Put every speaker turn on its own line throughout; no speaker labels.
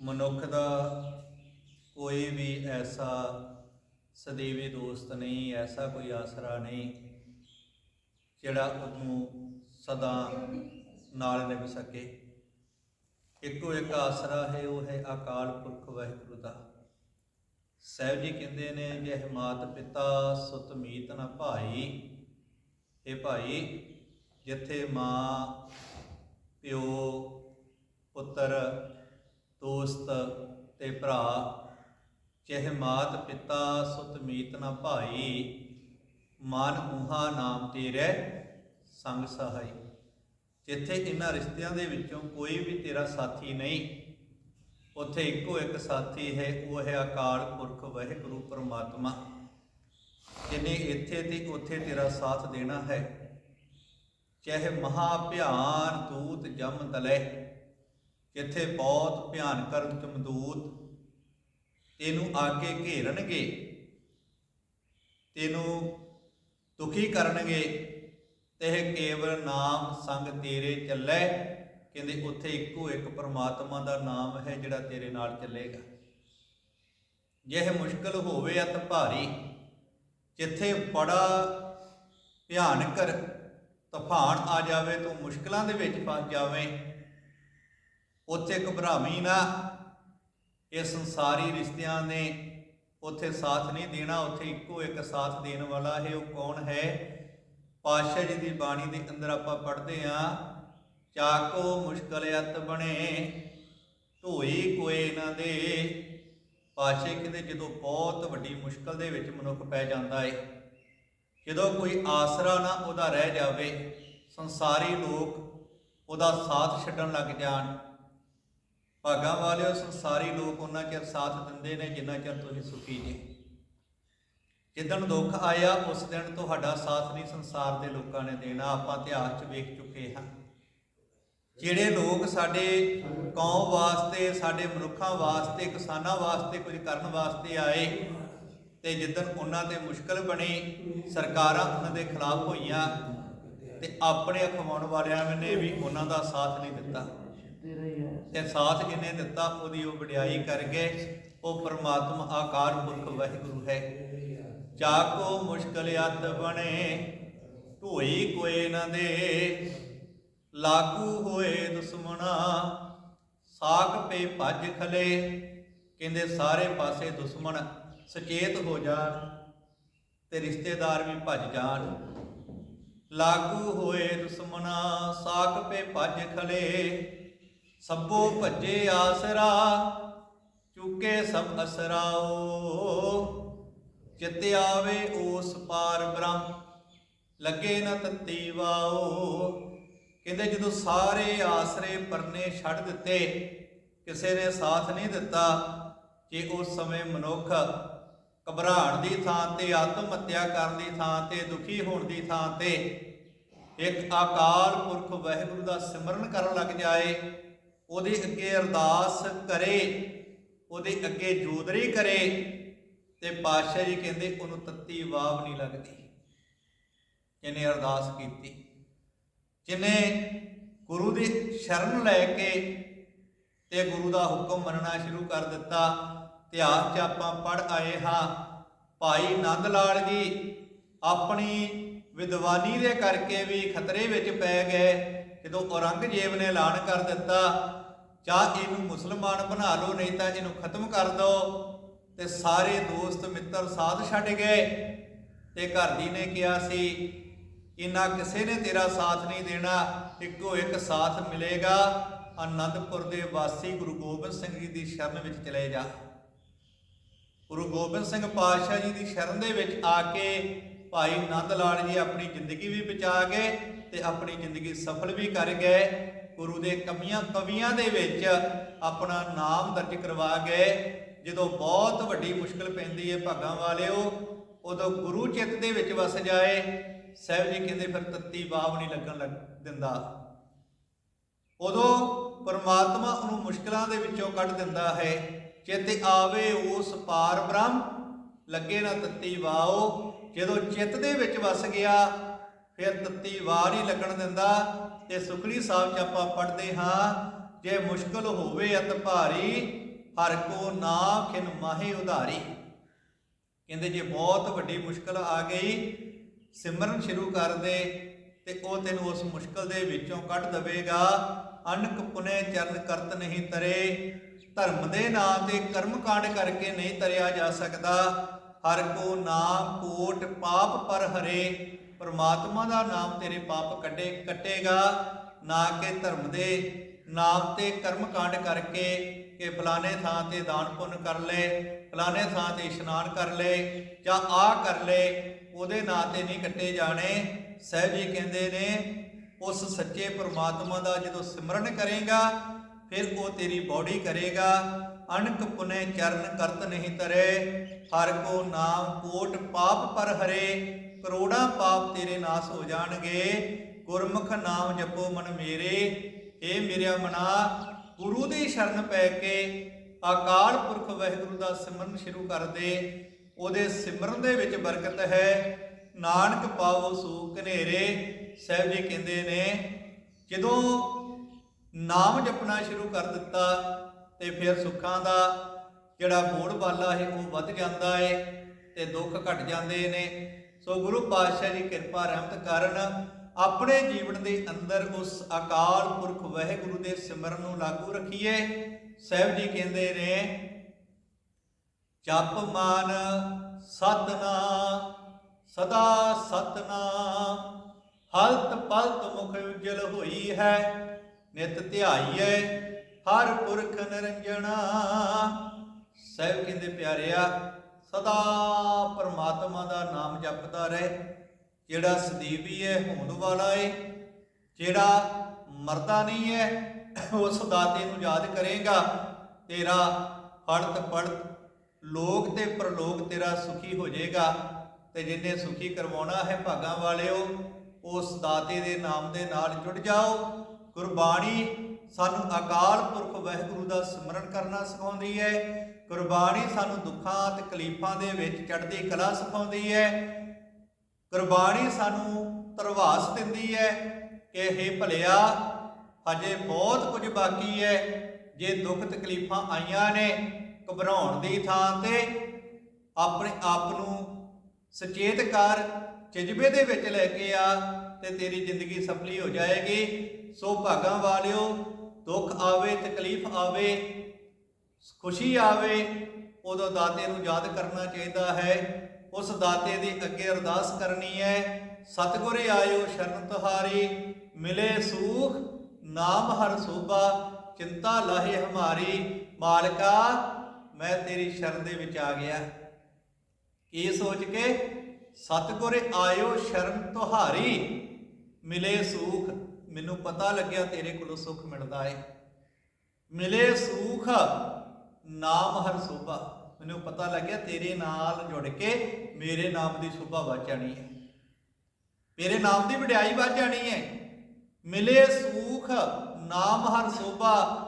ਮਨੁੱਖ ਦਾ ਕੋਈ ਵੀ ਐਸਾ ਸਦੀਵੀ ਦੋਸਤ ਨਹੀਂ, ਐਸਾ ਕੋਈ ਆਸਰਾ ਨਹੀਂ ਜਿਹੜਾ ਉਹਨੂੰ ਸਦਾ ਨਾਲ ਨਿਭ ਸਕੇ। ਇੱਕੋ ਇੱਕ ਆਸਰਾ ਹੈ, ਉਹ ਹੈ ਅਕਾਲ ਪੁਰਖ ਵਾਹਿਗੁਰੂ ਦਾ। ਸਾਹਿਬ ਜੀ ਕਹਿੰਦੇ ਨੇ, ਜੇ ਮਾਤ ਪਿਤਾ ਸੁਤ ਮੀਤ ਨਾ ਭਾਈ ਇਹ ਭਾਈ, ਜਿੱਥੇ ਮਾਂ, ਪਿਓ ਪੁੱਤਰ, ਦੋਸਤ ਤੇ ਭਰਾ ਚਾਹੇ ਮਾਤ ਪਿਤਾ ਸੁਤ ਮੀਤ ਨਾ ਭਾਈ, ਮਨ ਉਹਾ ਨਾਮ ਤੇਰੇ ਸੰਗ ਸਹਾਈ। ਜਿੱਥੇ ਇਹਨਾਂ ਰਿਸ਼ਤਿਆਂ ਦੇ ਵਿੱਚੋਂ ਕੋਈ ਵੀ ਤੇਰਾ ਸਾਥੀ ਨਹੀਂ, ਉੱਥੇ ਇੱਕੋ ਇੱਕ ਸਾਥੀ ਹੈ, ਉਹ ਹੈ ਅਕਾਲ ਪੁਰਖ ਵਾਹਿਗੁਰੂ ਪਰਮਾਤਮਾ। ਜਿਹਨੇ ਇੱਥੇ ਤੇ ਉੱਥੇ ਤੇਰਾ ਸਾਥ ਦੇਣਾ ਹੈ, ਚਾਹੇ ਮਹਾ ਭਿਆਨ ਦੂਤ ਜਮ ਦਲੇ ਜਿੱਥੇ ਬਹੁਤ ਭਿਆਨਕਰ ਜਮਦੂਤ ਤੈਨੂੰ ਆ ਕੇ ਘੇਰਨਗੇ, ਤੈਨੂੰ ਦੁਖੀ ਕਰਨਗੇ ਤੇ ਇਹ ਕੇਵਲ ਨਾਮ ਸੰਗ ਤੇਰੇ ਚੱਲੇ। ਕਹਿੰਦੇ ਉੱਥੇ ਇੱਕੋ ਇੱਕ ਪਰਮਾਤਮਾ ਦਾ ਨਾਮ ਹੈ ਜਿਹੜਾ ਤੇਰੇ ਨਾਲ ਚੱਲੇਗਾ। ਜੇ ਇਹ ਮੁਸ਼ਕਲ ਹੋਵੇ ਅਤ ਭਾਰੀ, ਜਿੱਥੇ ਬੜਾ ਭਿਆਨਕਰ ਤੂਫਾਨ ਆ ਜਾਵੇ, ਤੂੰ ਮੁਸ਼ਕਲਾਂ ਦੇ ਵਿੱਚ ਫਸ ਜਾਵੇਂ ਉੱਥੇ ਘਬਰਾਵੀਂ ਨਾ ਇਹ ਸੰਸਾਰੀ ਰਿਸ਼ਤਿਆਂ ਨੇ ਉੱਥੇ ਸਾਥ ਨਹੀਂ ਦੇਣਾ, ਉੱਥੇ ਇੱਕੋ ਇੱਕ ਸਾਥ ਦੇਣ ਵਾਲਾ ਹੈ ਉਹ ਕੌਣ ਹੈ? ਪਾਤਸ਼ਾਹ ਜੀ ਦੀ ਬਾਣੀ ਦੇ ਅੰਦਰ ਆਪਾਂ ਪੜ੍ਹਦੇ ਆ ਚਾਕੋ ਮੁਸ਼ਕਲ ਅਤ ਬਣੇ ਢੋਈ ਕੋਏ ਇਹਨਾਂ ਦੇ। ਪਾਤਸ਼ਾਹ ਕਹਿੰਦੇ ਜਦੋਂ ਬਹੁਤ ਵੱਡੀ ਮੁਸ਼ਕਲ ਦੇ ਵਿੱਚ ਮਨੁੱਖ ਪੈ ਜਾਂਦਾ ਹੈ ਜਦੋਂ ਕੋਈ ਆਸਰਾ ਨਾ ਉਹਦਾ ਰਹਿ ਜਾਵੇ, ਸੰਸਾਰੀ ਲੋਕ ਉਹਦਾ ਸਾਥ ਛੱਡਣ ਲੱਗ ਜਾਣ। ਭਾਗਾਂ ਵਾਲਿਓ, ਸੰਸਾਰੀ ਲੋਕ ਉਹਨਾਂ ਚਿਰ ਸਾਥ ਦਿੰਦੇ ਨੇ, ਜਿੰਨਾ ਚਿਰ ਤੁਸੀਂ ਸੁਖੀ ਜੇ ਜਿੱਦਣ ਦੁੱਖ ਆਇਆ, ਉਸ ਦਿਨ ਤੁਹਾਡਾ ਸਾਥ ਨਹੀਂ ਸੰਸਾਰ ਦੇ ਲੋਕਾਂ ਨੇ ਦੇਣਾ। ਆਪਾਂ ਇਤਿਹਾਸ 'ਚ ਵੇਖ ਚੁੱਕੇ ਹਾਂ। ਜਿਹੜੇ ਲੋਕ ਸਾਡੇ ਕੌਮ ਵਾਸਤੇ, ਸਾਡੇ ਮਨੁੱਖਾਂ ਵਾਸਤੇ, ਕਿਸਾਨਾਂ ਵਾਸਤੇ ਕੁਝ ਕਰਨ ਵਾਸਤੇ ਆਏ ਤੇ ਜਿੱਦਣ ਉਹਨਾਂ ਤੇ ਮੁਸ਼ਕਲ ਬਣੀ, ਸਰਕਾਰਾਂ ਉਹਨਾਂ ਦੇ ਖਿਲਾਫ ਹੋਈਆਂ ਤੇ ਆਪਣੇ ਅਖਵਾਉਣ ਵਾਲਿਆਂ ਨੇ ਵੀ ਉਹਨਾਂ ਦਾ ਸਾਥ ਨਹੀਂ ਦਿੱਤਾ। ਤੇ ਸਾਥ ਜਿਹਨੇ ਦਿੱਤਾ, ਉਹਦੀ ਉਹ ਵਡਿਆਈ ਕਰ ਗਏ। ਉਹ ਪ੍ਰਮਾਤਮਾ ਆਕਾਰ ਪੁਰਖ ਵਾਹਿਗੁਰੂ ਹੈ। ਚਾਕੋ ਮੁਸ਼ਕਲ ਅਤ ਬਣੇ, ਢੋਈ ਕੋਏ ਨਾ ਦੇ। ਲਾਗੂ ਹੋਏ ਦੁਸ਼ਮਣਾ ਸਾਖ ਪੇ ਭੱਜ ਖਲੇ। ਕਹਿੰਦੇ, ਸਾਰੇ ਪਾਸੇ ਦੁਸ਼ਮਣ ਸੁਚੇਤ ਹੋ ਜਾਣ ਤੇ ਰਿਸ਼ਤੇਦਾਰ ਵੀ ਭੱਜ ਜਾਣ। ਲਾਗੂ ਹੋਏ ਦੁਸ਼ਮਣਾ ਸਾਖ ਪੇ ਭੱਜ ਖਲੇ। ਸਭੋ ਭੱਜੇ ਆਸਰਾ, ਚੁੱਕੇ ਸਭ ਅਸਰਾਓ। ਚਿਤ ਆਵੇ ਉਸ ਪਾਰ ਬ੍ਰਹਮ, ਲੱਗੇ ਨਾ ਤਤੀ ਵਾਓ। ਕਹਿੰਦੇ ਜਦੋਂ ਸਾਰੇ ਆਸਰੇ ਪਰਨੇ ਛੱਡ ਦਿੱਤੇ, ਕਿਸੇ ਨੇ ਸਾਥ ਨਹੀਂ ਦਿੱਤਾ ਕਿ ਉਸ ਸਮੇਂ ਮਨੁੱਖ ਘਬਰਾਹਟ ਦੀ ਥਾਂ ਤੇ ਆਤਮ ਹੱਤਿਆ ਕਰਨ ਦੀ ਥਾਂ ਤੇ, ਦੁਖੀ ਹੋਣ ਦੀ ਥਾਂ ਤੇ, ਇੱਕ ਆਕਾਲ ਪੁਰਖ ਵਾਹਿਗੁਰੂ ਦਾ ਸਿਮਰਨ ਕਰਨ ਲੱਗ ਜਾਏ ਉਹਦੇ ਅੱਗੇ ਅਰਦਾਸ ਕਰੇ, ਉਹਦੇ ਅੱਗੇ ਜੋਦਰੀ ਕਰੇ ਤੇ ਪਾਤਸ਼ਾਹ ਜੀ ਕਹਿੰਦੇ ਉਹਨੂੰ ਤੱਤੀ ਵਾਵ ਨਹੀਂ ਲੱਗਦੀ। ਜਿਹਨੇ ਅਰਦਾਸ ਕੀਤੀ, ਜਿਹਨੇ ਗੁਰੂ ਦੀ ਸ਼ਰਨ ਲੈ ਕੇ ਤੇ ਗੁਰੂ ਦਾ ਹੁਕਮ ਮੰਨਣਾ ਸ਼ੁਰੂ ਕਰ ਦਿੱਤਾ, ਇਤਿਹਾਸ 'ਚ ਆਪਾਂ ਪੜ ਆਏ ਹਾਂ, ਭਾਈ ਨੰਦ ਲਾਲ ਜੀ ਆਪਣੀ ਵਿਦਵਾਨੀ ਦੇ ਕਰਕੇ ਵੀ ਖਤਰੇ ਵਿੱਚ ਪੈ ਗਏ। ਜਦੋਂ ਔਰੰਗਜ਼ੇਬ ਨੇ ਐਲਾਨ ਕਰ ਦਿੱਤਾ ਚਾਹ ਇਹਨੂੰ ਮੁਸਲਮਾਨ ਬਣਾ ਲਓ, ਨਹੀਂ ਤਾਂ ਇਹਨੂੰ ਖਤਮ ਕਰ ਦਿਓ। ਤੇ ਸਾਰੇ ਦੋਸਤ, ਮਿੱਤਰ ਸਾਥ ਛੱਡ ਗਏ। ਤੇ ਘਰ ਦੀ ਨੇ ਕਿਹਾ ਸੀ, ਇਨਾ ਕਿਸੇ ਨੇ ਤੇਰਾ ਸਾਥ ਨਹੀਂ ਦੇਣਾ, ਇੱਕੋ ਇੱਕ ਸਾਥ ਮਿਲੇਗਾ। ਆਨੰਦਪੁਰ ਦੇ ਵਾਸੀ ਗੁਰੂ ਗੋਬਿੰਦ ਸਿੰਘ ਜੀ ਦੀ ਸ਼ਰਨ ਵਿੱਚ ਚਲੇ ਜਾ। ਗੁਰੂ ਗੋਬਿੰਦ ਸਿੰਘ ਪਾਤਸ਼ਾਹ ਜੀ ਦੀ ਸ਼ਰਨ ਦੇ ਵਿੱਚ ਆ ਕੇ ਭਾਈ ਨੰਦ ਲਾਲ ਜੀ ਆਪਣੀ ਜ਼ਿੰਦਗੀ ਵੀ ਬਚਾ ਗਏ ਤੇ ਆਪਣੀ ਜ਼ਿੰਦਗੀ ਸਫਲ ਵੀ ਕਰ ਗਏ। ਗੁਰੂ ਦੇ ਕਮੀਆਂ ਕਵੀਆਂ ਦੇ ਵਿੱਚ ਆਪਣਾ ਨਾਮ ਦਰਜ ਕਰਵਾ ਗਏ। ਜਦੋਂ ਬਹੁਤ ਵੱਡੀ ਮੁਸ਼ਕਲ ਪੈਂਦੀ ਹੈ ਭਾਗਾਂ ਵਾਲਿਓ, ਉਦੋਂ ਗੁਰੂ ਚਿੱਤ ਦੇ ਵਿੱਚ ਵਸ ਜਾਏ। ਸਾਹਿਬ ਜੀ ਕਹਿੰਦੇ ਫਿਰ ਤੱਤੀ ਬਾਬ ਨਹੀਂ ਲੱਗਣ ਲੱਗ ਦਿੰਦਾ। ਉਦੋਂ ਪਰਮਾਤਮਾ ਉਹਨੂੰ ਮੁਸ਼ਕਲਾਂ ਦੇ ਵਿੱਚੋਂ ਕੱਢ ਦਿੰਦਾ ਹੈ। ਚਿੱਤ ਆਵੇ ਉਸ ਪਾਰ ਬ੍ਰਹਮ, ਲੱਗੇ ਨਾ ਤੱਤੀ ਵਾਓ ਜਦੋਂ ਚਿੱਤ ਦੇ ਵਿੱਚ ਵਸ ਗਿਆ, ਫਿਰ ਤੱਤੀ ਵਾਰ ਹੀ ਲੱਗਣ ਦਿੰਦਾ ਤੇ ਸੁਖਲੀ ਸਾਹਿਬ ਚ ਆਪਾਂ ਪੜ੍ਹਦੇ ਹਾਂ, ਜੇ ਮੁਸ਼ਕਲ ਹੋਵੇ ਅਤ ਭਾਰੀ, ਹਰ ਕੋ ਨਾ ਖਿਨ ਮਾਹੇ ਉਧਾਰੀ। ਕਹਿੰਦੇ ਜੇ ਬਹੁਤ ਵੱਡੀ ਮੁਸ਼ਕਲ ਆ ਗਈ, ਸਿਮਰਨ ਸ਼ੁਰੂ ਕਰ ਦੇ ਤੇ ਉਹ ਤੈਨੂੰ ਉਸ ਮੁਸ਼ਕਲ ਦੇ ਵਿੱਚੋਂ ਕੱਢ ਦੇਵੇਗਾ। ਅਨਕ ਪੁਨੇ ਚਰਨ ਕਰਤ ਨਹੀਂ ਤਰੇ, ਧਰਮ ਦੇ ਨਾਂ ਤੇ ਕਰਮ ਕਾਂਡ ਕਰਕੇ ਨਹੀਂ ਤਰਿਆ ਜਾ ਸਕਦਾ। ਹਰ ਕੋ ਨਾਮ ਕੋਟ ਪਾਪ ਪਰ ਹਰੇ, ਪਰਮਾਤਮਾ ਦਾ ਨਾਮ ਤੇਰੇ ਪਾਪ ਕੱਢੇ, ਕੱਟੇਗਾ। ਨਾ ਕਿ ਧਰਮ ਦੇ ਨਾਮ ਤੇ ਕਰਮ ਕਾਂਡ ਕਰਕੇ ਕਿ ਫਲਾਣੇ ਥਾਂ ਤੇ ਦਾਨ ਪੁੰਨ ਕਰ ਲੈ, ਫਲਾਣੇ ਥਾਂ ਤੇ ਇਸ਼ਨਾਨ ਕਰ ਲੈ, ਜਾਂ ਆ ਕਰ ਲੈ, ਉਹਦੇ ਨਾਂ ਤੇ ਨਹੀਂ ਕੱਟੇ ਜਾਣੇ। ਸਹਿਬ ਜੀ ਕਹਿੰਦੇ ਨੇ, ਉਸ ਸੱਚੇ ਪਰਮਾਤਮਾ ਦਾ ਜਦੋਂ ਸਿਮਰਨ ਕਰੇਗਾ, ਫਿਰ ਉਹ ਤੇਰੀ ਬੋਡੀ ਕਰੇਗਾ। ਅਣਕ ਪੁਨੇ ਚਰਨ ਕਰਤ ਨਹੀਂ ਤਰੇ ਹਰ ਕੋ ਨਾਮ ਕੋਟ ਪਾਪ ਪਰ ਹਰੇ, ਕਰੋੜਾਂ ਪਾਪ ਤੇਰੇ ਨਾਸ ਹੋ ਜਾਣਗੇ। ਗੁਰਮੁਖ ਨਾਮ ਜਪੋ ਮਨ ਮੇਰੇ ਏ ਮੇਰਿਆ ਮਨਾ, ਗੁਰੂ ਦੀ ਸ਼ਰਨ ਪੈ ਕੇ ਅਕਾਲ ਪੁਰਖ ਵਾਹਿਗੁਰੂ ਦਾ ਸਿਮਰਨ ਸ਼ੁਰੂ ਕਰ ਦੇ। ਉਹਦੇ ਸਿਮਰਨ ਦੇ ਵਿੱਚ ਬਰਕਤ ਹੈ, ਨਾਨਕ ਪਾਵੋ ਸੂਖ ਘਨੇਰੇ ਸਾਹਿਬ ਜੀ ਕਹਿੰਦੇ ਨੇ, ਜਦੋਂ ਨਾਮ ਜਪਣਾ ਸ਼ੁਰੂ ਕਰ ਦਿੱਤਾ ਤੇ ਫਿਰ ਸੁੱਖਾਂ ਦਾ ਜਿਹੜਾ ਮੋੜ ਬਾਲਾ ਹੈ ਉਹ ਵੱਧ ਜਾਂਦਾ ਹੈ ਤੇ ਦੁੱਖ ਘਟ ਜਾਂਦੇ ਨੇ। ਸੋ ਗੁਰੂ ਪਾਤਸ਼ਾਹ ਦੀ ਕਿਰਪਾ ਰਹਿਮਤ ਕਾਰਨ ਆਪਣੇ ਜੀਵਨ ਦੇ ਅੰਦਰ ਉਸ ਅਕਾਲ ਪੁਰਖ ਵਾਹਿਗੁਰੂ ਦੇ ਸਿਮਰਨ ਨੂੰ ਲਾਗੂ ਰੱਖੀਏ। ਸਾਹਿਬ ਜੀ ਕਹਿੰਦੇ ਨੇ, ਜਪ ਮਾਨ ਸਤਨਾ ਸਦਾ ਸਤਨਾਮ, ਹਲਤ ਪਲਤ ਮੁਖ ਉਜਲ ਹੋਈ ਹੈ, ਨਿਤ ਧਿਆਈਐ ਹਰ ਪੁਰਖ ਨਿਰੰਜਣਾ। ਸਾਹਿਬ ਕਹਿੰਦੇ, ਪਿਆਰਿਆ, ਸਦਾ ਪਰਮਾਤਮਾ ਦਾ ਨਾਮ ਜਪਦਾ ਰਹੇ। ਜਿਹੜਾ ਸਦੀਵੀ ਹੈ, ਹੋਂਦ ਵਾਲਾ ਹੈ ਜਿਹੜਾ ਮਰਦਾ ਨਹੀਂ ਹੈ ਉਸ ਦਾਤੇ ਨੂੰ ਯਾਦ ਕਰੇਗਾ। ਤੇਰਾ ਹੜਤ ਪੜਤ, ਲੋਕ ਤੇ ਪ੍ਰਲੋਕ ਤੇਰਾ ਸੁਖੀ ਹੋ ਜਾਏਗਾ। ਤੇ ਜਿੰਨੇ ਸੁਖੀ ਕਰਵਾਉਣਾ ਹੈ ਭਾਗਾਂ ਵਾਲਿਓ ਉਸ ਦਾਤੇ ਦੇ ਨਾਮ ਦੇ ਨਾਲ ਜੁੜ ਜਾਓ। ਗੁਰਬਾਣੀ ਸਾਨੂੰ ਅਕਾਲ ਪੁਰਖ ਵਾਹਿਗੁਰੂ ਦਾ ਸਿਮਰਨ ਕਰਨਾ ਸਿਖਾਉਂਦੀ ਹੈ। ਗੁਰਬਾਣੀ ਸਾਨੂੰ ਦੁੱਖਾਂ ਤੇ ਤਕਲੀਫਾਂ ਦੇ ਵਿੱਚ ਚੜ੍ਹਦੀ ਕਲਾ ਸਿਖਾਉਂਦੀ ਹੈ। ਗੁਰਬਾਣੀ ਸਾਨੂੰ ਤਰਵਾਸ ਦਿੰਦੀ ਹੈ ਕਿ ਇਹ ਭਲਿਆ, ਹਜੇ ਬਹੁਤ ਕੁਝ ਬਾਕੀ ਹੈ। ਜੇ ਦੁੱਖ ਤਕਲੀਫਾਂ ਆਈਆਂ ਨੇ ਘਬਰਾਉਣ ਦੀ ਥਾਂ ਤੇ ਆਪਣੇ ਆਪ ਨੂੰ ਸੁਚੇਤ ਕਰ ਜਜ਼ਬੇ ਦੇ ਵਿੱਚ ਲੈ ਕੇ ਆ ਤੇ ਤੇਰੀ ਜ਼ਿੰਦਗੀ ਸਫਲੀ ਹੋ ਜਾਏਗੀ। ਸੋ ਭਾਗਾਂ ਵਾਲਿਓ, ਦੁੱਖ ਆਵੇ, ਤਕਲੀਫ ਆਵੇ ਖੁਸ਼ੀ ਆਵੇ, ਉਦੋਂ ਦਾਤੇ ਨੂੰ ਯਾਦ ਕਰਨਾ ਚਾਹੀਦਾ ਹੈ। ਉਸ ਦਾਤੇ ਦੀ ਅੱਗੇ ਅਰਦਾਸ ਕਰਨੀ ਹੈ, ਸਤਿਗੁਰੇ ਆਇਓ ਸ਼ਰਨ ਤੁਹਾਰੀ, ਮਿਲੇ ਸੂਖ, ਨਾਮ ਹਰ ਸੋਭਾ, ਚਿੰਤਾ ਲਾਹੇ ਹਮਾਰੀ, ਮਾਲਕਾ, ਮੈਂ ਤੇਰੀ ਸ਼ਰਨ ਦੇ ਵਿੱਚ ਆ ਗਿਆ। ਇਹ ਸੋਚ ਕੇ, ਸਤਿਗੁਰੇ ਆਇਓ ਸ਼ਰਨ ਤੁਹਾਰੀ, ਮਿਲੇ ਸੂਖ, ਮੈਨੂੰ ਪਤਾ ਲੱਗਿਆ ਤੇਰੇ ਕੋਲੋਂ ਸੁੱਖ ਮਿਲਦਾ ਏ। ਮਿਲੇ ਸੂਖ ਨਾਮ ਹਰ ਸੋਭਾ। ਮੈਨੂੰ ਪਤਾ ਲੱਗਿਆ ਤੇਰੇ ਨਾਲ ਜੁੜ ਕੇ ਮੇਰੇ ਨਾਮ ਦੀ ਸ਼ੋਭਾ ਵੱਧ ਜਾਣੀ ਹੈ। ਮੇਰੇ ਨਾਮ ਦੀ ਵਡਿਆਈ ਵੱਧ ਜਾਣੀ ਹੈ। ਮਿਲੇ ਸੂਖ, ਨਾਮ ਹਰ ਸੋਭਾ।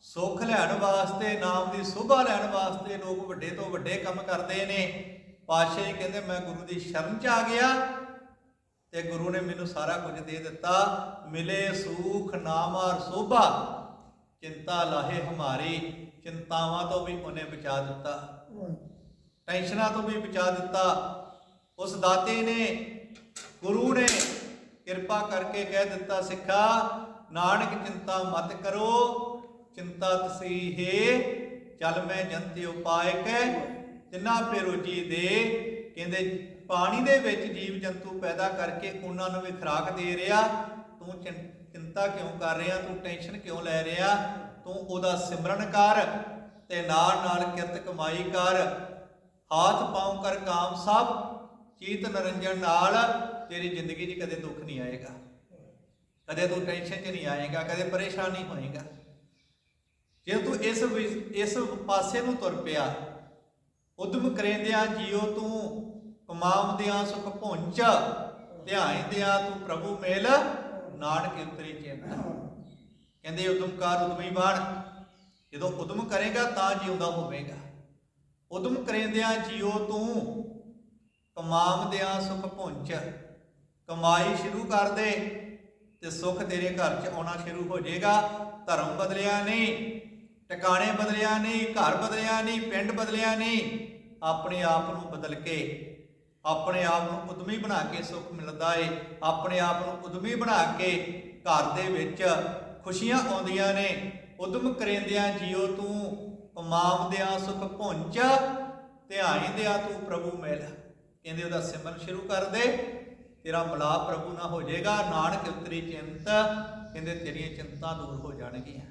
ਸੁੱਖ ਲੈਣ ਵਾਸਤੇ, ਨਾਮ ਦੀ ਸ਼ੋਭਾ ਲੈਣ ਵਾਸਤੇ ਲੋਕ ਵੱਡੇ ਤੋਂ ਵੱਡੇ ਕੰਮ ਕਰਦੇ ਨੇ। ਪਾਤਸ਼ਾਹ ਕਹਿੰਦੇ, ਮੈਂ ਗੁਰੂ ਦੀ ਸ਼ਰਨ ਚ ਆ ਗਿਆ ਤੇ ਗੁਰੂ ਨੇ ਮੈਨੂੰ ਸਾਰਾ ਕੁਝ ਦੇ ਦਿੱਤਾ। ਮਿਲੇ ਸੂਖ, ਨਾਮ ਹਰ ਸੋਭਾ। ਚਿੰਤਾ ਲਾਹੇ ਹਮਾਰੀ। ਚਿੰਤਾਵਾਂ ਤੋਂ ਵੀ ਉਹਨੇ ਬਚਾ ਦਿੱਤਾ। ਟੈਨਸ਼ਨਾਂ ਤੋਂ ਵੀ ਬਚਾ ਦਿੱਤਾ। ਉਸ ਦਾਤੇ ਨੇ ਗੁਰੂ ਨੇ ਕਿਰਪਾ ਕਰਕੇ ਕਹਿ ਦਿੱਤਾ ਸਿੱਖਾ ਨਾਨਕ ਚਿੰਤਾ ਮਤ ਕਰੋ ਚਿੰਤਾ ਤਸੀ ਹੈ ਚੱਲ ਮੈਂ ਜੰਤੇ ਉਪਾਇ ਕੈ ਤਿਨਾ ਪੇ ਰੋਜੀ ਦੇ। ਕਹਿੰਦੇ ਪਾਣੀ ਦੇ ਵਿੱਚ ਜੀਵ ਜੰਤੂ ਪੈਦਾ ਕਰਕੇ ਉਹਨਾਂ ਨੂੰ ਵੀ ਖੁਰਾਕ ਦੇ ਰਿਹਾ। ਤੂੰ ਚਿੰਤਾ ਕਿਉਂ ਕਰ ਰਿਹਾ? ਤੂੰ ਟੈਨਸ਼ਨ ਕਿਉਂ ਲੈ ਰਿਹਾ? ਤੂੰ ਉਹਦਾ ਸਿਮਰਨ ਕਰ ਤੇ ਨਾਲ ਨਾਲ ਕਿਰਤ ਕਮਾਈ ਕਰ। ਹਾਥ ਪਾਉ ਕਰ ਕਾਮ ਸਭ, ਚੀਤ ਨਰੰਜਨ ਨਾਲ। ਤੇਰੀ ਜ਼ਿੰਦਗੀ 'ਚ ਕਦੇ ਦੁੱਖ ਨਹੀਂ ਆਏਗਾ। ਕਦੇ ਤੂੰ ਟੈਨਸ਼ਨ 'ਚ ਨਹੀਂ ਆਏਗਾ, ਕਦੇ ਪਰੇਸ਼ਾਨ ਨਹੀਂ ਹੋਏਗਾ। ਜੇ ਤੂੰ ਇਸ ਇਸ ਪਾਸੇ ਨੂੰ ਤੁਰ ਪਿਆ, ਉਦਮ ਕਰੇਂਦਿਆਂ ਜੀਓ ਤੂੰ, ਕਮਾਉਂਦਿਆਂ ਸੁਖ ਪੁੰਚ ਧਿਆਇਂਦਿਆਂ ਤੂੰ ਪ੍ਰਭੂ ਮੇਲ। ਨਾਨਕ ਉਤਰੀ ਚੇਤਾ। ਕਹਿੰਦੇ ਉਦਮਕਾਰ ਉਦਮੀ ਬਣ। ਜਦੋਂ ਉਦਮ ਕਰੇਗਾ, ਤਾਂ ਜਿਉਂਦਾ ਹੋਵੇਗਾ। ਉਦਮ ਕਰੇਂਦਿਆਂ ਜੀਓ ਤੂੰ। ਕਮਾਮਦਿਆਂ ਸੁਖ ਪੁੰਚ ਕਮਾਈ ਸ਼ੁਰੂ ਕਰ ਦੇ ਤੇ ਸੁੱਖ ਤੇਰੇ ਘਰ 'ਚ ਆਉਣਾ ਸ਼ੁਰੂ ਹੋ ਜਾਏਗਾ। ਧਰਮ ਬਦਲਿਆ ਨਹੀਂ, ਟਿਕਾਣੇ ਬਦਲਿਆ ਨਹੀਂ, ਘਰ ਬਦਲਿਆ ਨਹੀਂ, ਪਿੰਡ ਬਦਲਿਆ ਨਹੀਂ। ਆਪਣੇ ਆਪ ਨੂੰ ਬਦਲ ਕੇ ਆਪਣੇ ਆਪ ਨੂੰ ਉਦਮੀ ਬਣਾ ਕੇ ਸੁੱਖ ਮਿਲਦਾ ਏ। ਆਪਣੇ ਆਪ ਨੂੰ ਉਦਮੀ ਬਣਾ ਕੇ ਘਰ ਦੇ ਵਿੱਚ ਖੁਸ਼ੀਆਂ ਆਉਂਦੀਆਂ ਨੇ। ਉਦਮ ਕਰੇਂਦਿਆਂ ਜੀਓ ਤੂੰ ਪਮਾਵਦਿਆਂ ਸੁਖ ਪੁੰਚ ਧਿਆਈ ਤੂੰ ਪ੍ਰਭੂ ਮਿਲ। ਕਹਿੰਦੇ ਉਹਦਾ ਸਿਮਰਨ ਸ਼ੁਰੂ ਕਰ ਦੇ। ਤੇਰਾ ਮਿਲਾਪ ਪ੍ਰਭੂ ਨਾਲ ਹੋ ਜਾਏਗਾ। ਨਾਨਕ ਉਤਰੀ ਚਿੰਤ, ਕਹਿੰਦੇ ਤੇਰੀਆਂ ਚਿੰਤਾ ਦੂਰ ਹੋ ਜਾਣਗੀਆਂ।